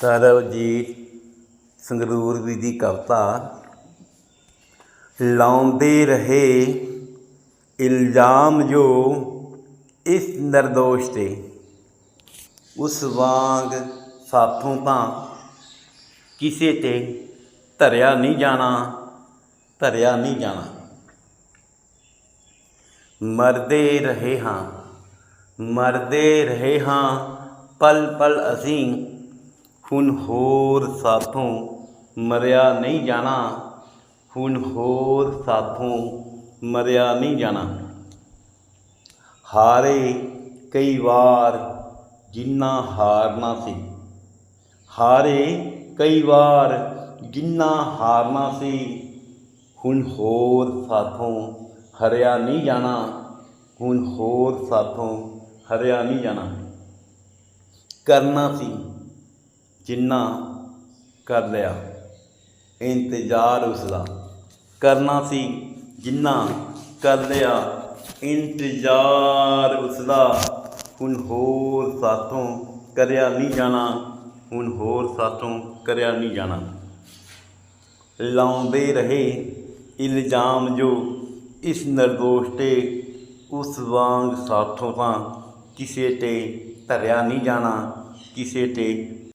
ਸਰਬਜੀਤ ਸੰਗਰੂਰ ਵੀ ਦੀ ਕਵਿਤਾ, ਲਾਉਂਦੇ ਰਹੇ ਇਲਜ਼ਾਮ ਜੋ ਇਸ ਨਿਰਦੋਸ਼ ਤੇ। ਉਸ ਵਾਂਗ ਸਾਥੋਂ ਤਾਂ ਕਿਸੇ ਤੇ ਧਰਿਆ ਨਹੀਂ ਜਾਣਾ, ਧਰਿਆ ਨਹੀਂ ਜਾਣਾ। ਮਰਦੇ ਰਹੇ ਹਾਂ, ਮਰਦੇ ਰਹੇ ਹਾਂ ਪਲ ਪਲ ਅਸੀਂ ਹੁਣ ਹੋਰ ਸਾਥੋਂ ਮਰਿਆ ਨਹੀਂ ਜਾਣਾ। ਹੁਣ ਹੋਰ ਸਾਥੋਂ ਮਰਿਆ ਨਹੀਂ ਜਾਣਾ। ਹਾਰੇ ਕਈ ਵਾਰ ਜਿੰਨਾ ਹਾਰਨਾ ਸੀ। ਹਾਰੇ ਕਈ ਵਾਰ ਜਿੰਨਾ ਹਾਰਨਾ ਸੀ। ਹੁਣ ਹੋਰ ਸਾਥੋਂ ਹਰਿਆ ਨਹੀਂ ਜਾਣਾ। ਹੁਣ ਹੋਰ ਸਾਥੋਂ ਹਰਿਆ ਨਹੀਂ ਜਾਣਾ। ਕਰਨਾ ਸੀ। ਜਿੰਨਾ ਕਰ ਲਿਆ, ਇੰਤਜ਼ਾਰ ਉਸਦਾ। ਕਰਨਾ ਸੀ ਜਿੰਨਾ ਕਰ ਲਿਆ, ਇੰਤਜ਼ਾਰ ਉਸਦਾ। ਹੁਣ ਹੋਰ ਸਾਥੋਂ ਕਰਿਆ ਨਹੀਂ ਜਾਣਾ, ਹੁਣ ਹੋਰ ਸਾਥੋਂ ਕਰਿਆ ਨਹੀਂ ਜਾਣਾ। ਲਾਉਂਦੇ ਰਹੇ ਇਲਜ਼ਾਮ ਜੋ ਇਸ ਨਿਰਦੋਸ਼ ਤੇ ਉਸ ਵਾਂਗ ਸਾਥੋਂ ਤਾਂ ਕਿਸੇ ਤੇ ਧਰਿਆ ਨਹੀਂ ਜਾਣਾ, ਕਿਸੇ ਤੇ